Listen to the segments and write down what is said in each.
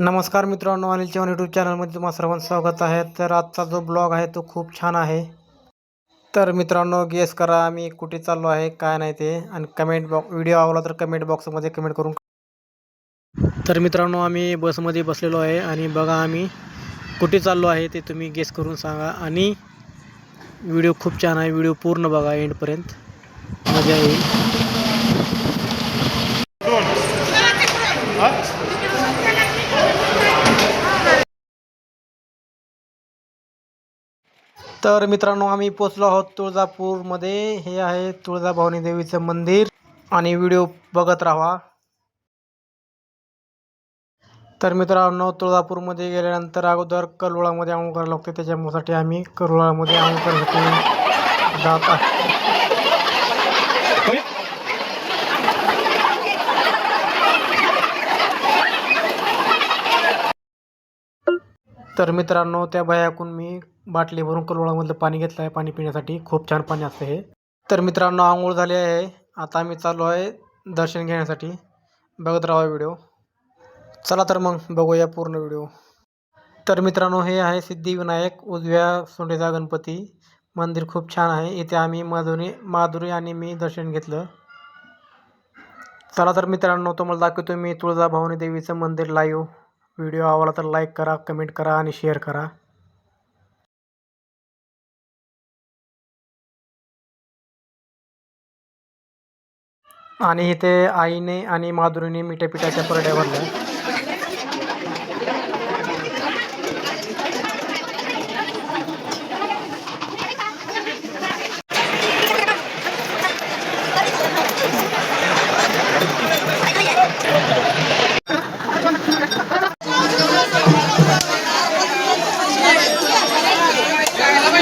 नमस्कार मित्रांनो अनिल चव्हाण यूट्यूब चॅनलमध्ये तुम्हा सर्वांचं स्वागत आहे. तर आजचा जो ब्लॉग आहे तो खूप छान आहे. तर मित्रांनो गेस करा आम्ही कुठे चाललो आहे काय नाही ते. आणि कमेंट बॉक्स व्हिडिओ आवडला तर कमेंट बॉक्समध्ये कमेंट करून तर मित्रांनो आम्ही बसमध्ये बसलेलो आहे आणि बघा आम्ही कुठे चाललो आहे ते तुम्ही गेस करून सांगा. आणि व्हिडिओ खूप छान आहे व्हिडिओ पूर्ण बघा एंडपर्यंत मजा येईल. तर मित्रांनो आम्ही पोचलो आहोत तुळजापूरमध्ये. हे आहे तुळजाभवानी देवीचं मंदिर आणि व्हिडिओ बघत राहा. तर मित्रांनो तुळजापूरमध्ये गेल्यानंतर अगोदर कलोळामध्ये आंघोळ करायला लागते त्याच्यासाठी आम्ही करुळामध्ये आंघोळ करण्यासाठी जात आहे. तर मित्रांनो त्या भयाकून मी बाटली भरून कलवळामधलं पाणी घेतलं आहे पाणी पिण्यासाठी खूप छान पाणी असतं हे. तर मित्रांनो आंघोळ झाली आहे. आता आम्ही चाललो आहे दर्शन घेण्यासाठी. बघत राहा व्हिडिओ. चला तर मग बघूया पूर्ण व्हिडिओ. तर मित्रांनो हे आहे सिद्धिविनायक उजव्या सोंडेचा गणपती. मंदिर खूप छान आहे. इथे आम्ही माधुरी माधुरी आणि मी दर्शन घेतलं. चला तर मित्रांनो तुम्हाला दाखवतो मी तुळजाभवानी देवीचं मंदिर लाईव्ह व्हिडिओ आवडला तर लाईक करा कमेंट करा आणि शेअर करा. आणि इथे आईने आणि माधुरीने मिठ्या परड्या भरल्या.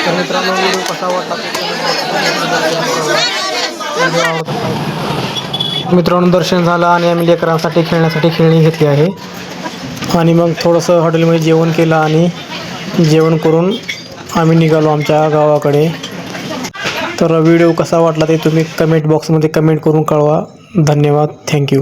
तर मित्रांनो कसा वाटला ते व्हिडिओ आवडतो like. मित्रांनो दर्शन झालं आणि आम्ही लेकरांसाठी खेळण्यासाठी खेळणी घेतली आहे. आणि मग थोडंसं हॉटेलमध्ये जेवण केलं आणि जेवण करून आम्ही निघालो आमच्या गावाकडे. तर व्हिडिओ कसा वाटला ते तुम्ही कमेंट बॉक्समध्ये कमेंट करून कळवा. धन्यवाद. थँक्यू